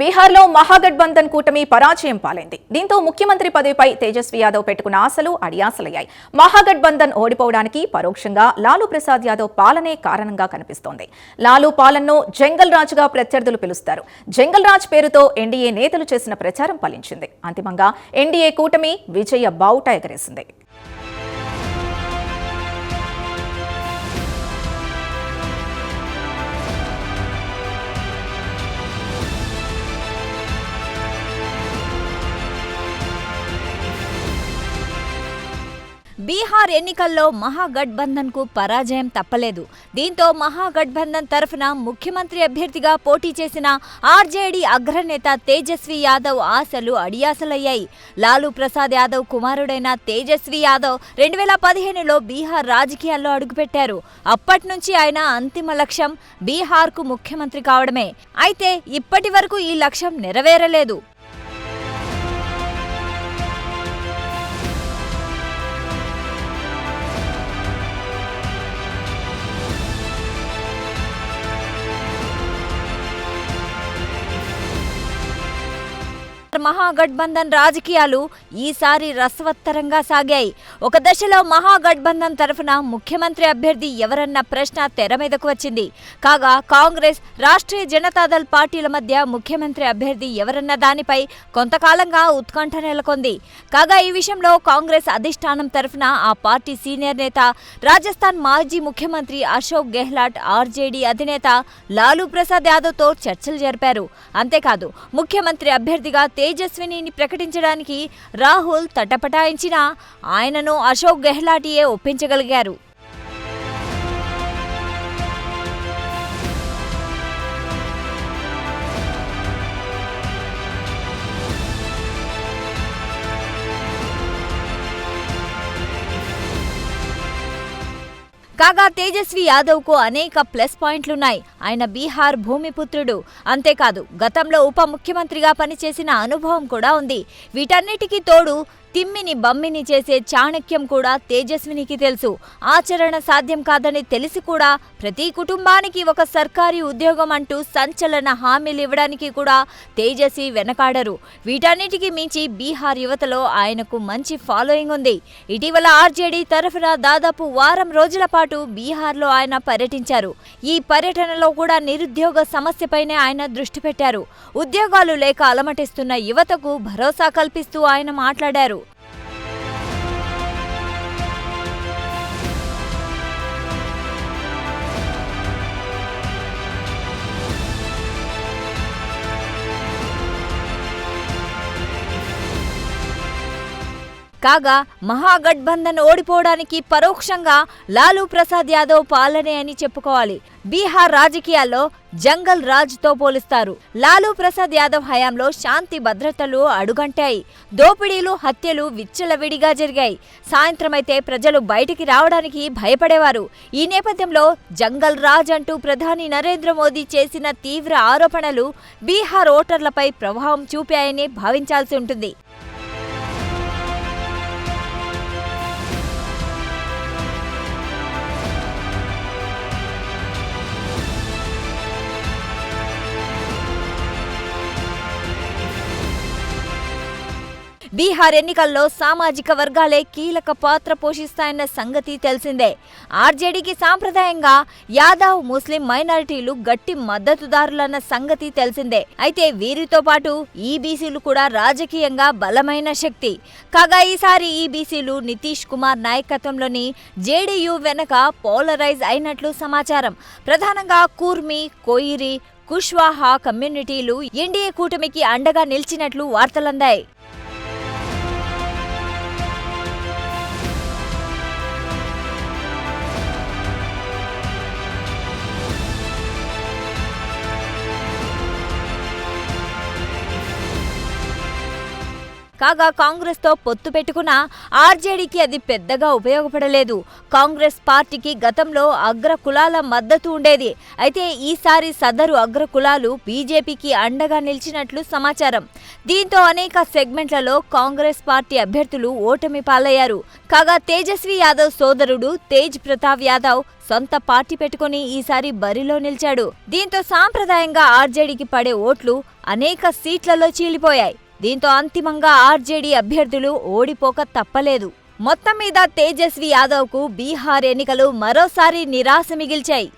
బీహార్లో మహాగఠబంధన్ కూటమి పరాజయం పాలైంది. దీంతో ముఖ్యమంత్రి పదవిపై తేజస్వి యాదవ్ పెట్టుకున్న ఆశలు అడియాసలయ్యాయి. మహాగఠబంధన్ ఓడిపోవడానికి పరోక్షంగా లాలూ ప్రసాద్ యాదవ్ పాలనే కారణంగా కనిపిస్తోంది. లాలూ పాలనను జంగల్ రాజ్గా ప్రత్యర్థులు పిలుస్తారు. జంగల్ రాజ్ పేరుతో ఎన్డీఏ నేతలు చేసిన ప్రచారం ఫలించింది. అంతిమంగా ఎన్డీఏ కూటమి విజయ బావుట ఎగరేసింది. బీహార్ ఎన్నికల్లో మహాగఠబంధన్కు పరాజయం తప్పలేదు. దీంతో మహాగఠబంధన్ తరఫున ముఖ్యమంత్రి అభ్యర్థిగా పోటీ చేసిన ఆర్జేడీ అగ్రనేత తేజస్వి యాదవ్ ఆశలు అడియాసలయ్యాయి. లాలూ ప్రసాద్ యాదవ్ కుమారుడైన తేజస్వి యాదవ్ రెండు వేల పదిహేనులో బీహార్ రాజకీయాల్లో అడుగుపెట్టారు. అప్పటి నుంచి ఆయన అంతిమ లక్ష్యం బీహార్కు ముఖ్యమంత్రి కావడమే. అయితే ఇప్పటి వరకు ఈ లక్ష్యం నెరవేరలేదు. మహాగఠబంధన్ రాజకీయాలు ఈసారి రసవత్తరంగా సాగాయి. ఒక దశలో మహాగఠబంధన్ తరఫున ముఖ్యమంత్రి అభ్యర్థి ఎవరన్న ప్రశ్న తెర మీదకు వచ్చింది. కాగా కాంగ్రెస్ రాష్ట్రీయ జనతాదళ్ పార్టీల మధ్య ముఖ్యమంత్రి అభ్యర్థి ఎవరన్న దానిపై కొంతకాలంగా ఉత్కంఠ నెలకొంది. కాగా ఈ విషయంలో కాంగ్రెస్ అధిష్టానం తరఫున ఆ పార్టీ సీనియర్ నేత రాజస్థాన్ మాజీ ముఖ్యమంత్రి అశోక్ గెహ్లాట్ ఆర్జేడీ అధినేత లాలూ ప్రసాద్ యాదవ్తో చర్చలు జరిపారు. అంతేకాదు ముఖ్యమంత్రి అభ్యర్థిగా తేజస్వినిని ప్రకటించడానికి రాహుల్ తటపటాయించినా ఆయనను అశోక్ గెహ్లాటియే ఒప్పించగలిగారు. కాగా తేజస్వి యాదవ్కు అనేక ప్లస్ పాయింట్లున్నాయి. ఆయన బీహార్ భూమిపుత్రుడు. అంతేకాదు గతంలో ఉప ముఖ్యమంత్రిగా పనిచేసిన అనుభవం కూడా ఉంది. వీటన్నిటికీ తోడు తిమ్మిని బమ్మిని చేసే చాణక్యం కూడా తేజస్వినికి తెలుసు. ఆచరణ సాధ్యం కాదని తెలిసి కూడా ప్రతి కుటుంబానికి ఒక సర్కారీ ఉద్యోగం అంటూ సంచలన హామీలు ఇవ్వడానికి కూడా తేజస్వి వెనకాడరు. వీటన్నిటికీ మించి బీహార్ యువతలో ఆయనకు మంచి ఫాలోయింగ్ ఉంది. ఇటీవల ఆర్జేడీ తరఫున దాదాపు వారం రోజుల పాటు బీహార్లో ఆయన పర్యటించారు. ఈ పర్యటనలో కూడా నిరుద్యోగ సమస్యపైనే ఆయన దృష్టి పెట్టారు. ఉద్యోగాలు లేక అలమటిస్తున్న యువతకు భరోసా కల్పిస్తూ ఆయన మాట్లాడారు. కాగా మహాగఠబంధన్ ఓడిపోవడానికి పరోక్షంగా లాలూ ప్రసాద్ యాదవ్ పాలనే అని చెప్పుకోవాలి. బీహార్ రాజకీయాల్లో జంగల్ రాజ్తో పోలుస్తారు. లాలూ ప్రసాద్ యాదవ్ హయాంలో శాంతి భద్రతలు అడుగంటాయి. దోపిడీలు హత్యలు విచ్చలవిడిగా జరిగాయి. సాయంత్రం అయితే ప్రజలు బయటికి రావడానికి భయపడేవారు. ఈ నేపథ్యంలో జంగల్ రాజ్ అంటూ ప్రధాని నరేంద్ర మోదీ చేసిన తీవ్ర ఆరోపణలు బీహార్ ఓటర్లపై ప్రభావం చూపాయని భావించాల్సి ఉంటుంది. బీహార్ ఎన్నికల్లో సామాజిక వర్గాలే కీలక పాత్ర పోషిస్తాయన్న సంగతి తెలిసిందే. ఆర్జేడీకి సాంప్రదాయంగా యాదవ్ ముస్లిం మైనారిటీలు గట్టి మద్దతుదారులన్న సంగతి తెలిసిందే. అయితే వీరితో పాటు ఈబీసీలు కూడా రాజకీయంగా బలమైన శక్తి. కాగా ఈసారి ఈబీసీలు నితీష్ కుమార్ నాయకత్వంలోని జేడీయూ వెనక పోలరైజ్ అయినట్లు సమాచారం. ప్రధానంగా కూర్మి కోయిరి కుష్వాహా కమ్యూనిటీలు ఎన్డీఏ కూటమికి అండగా నిలిచినట్లు వార్తలందాయి. కాగా కాంగ్రెస్తో పొత్తు పెట్టుకున్న ఆర్జేడీకి అది పెద్దగా ఉపయోగపడలేదు. కాంగ్రెస్ పార్టీకి గతంలో అగ్ర కులాల మద్దతు ఉండేది. అయితే ఈసారి సదరు అగ్ర కులాలు బీజేపీకి అండగా నిలిచినట్లు సమాచారం. దీంతో అనేక సెగ్మెంట్లలో కాంగ్రెస్ పార్టీ అభ్యర్థులు ఓటమి పాలయ్యారు. కాగా తేజస్వి యాదవ్ సోదరుడు తేజ్ ప్రతాప్ యాదవ్ సొంత పార్టీ పెట్టుకుని ఈసారి బరిలో నిలిచాడు. దీంతో సాంప్రదాయంగా ఆర్జేడీకి పడే ఓట్లు అనేక సీట్లలో చీలిపోయాయి. దీంతో అంతిమంగా ఆర్జేడీ అభ్యర్థులు ఓడిపోక తప్పలేదు. మొత్తం మీద తేజస్వి యాదవ్కు బీహార్ ఎన్నికలు మరోసారి నిరాశ మిగిల్చాయి.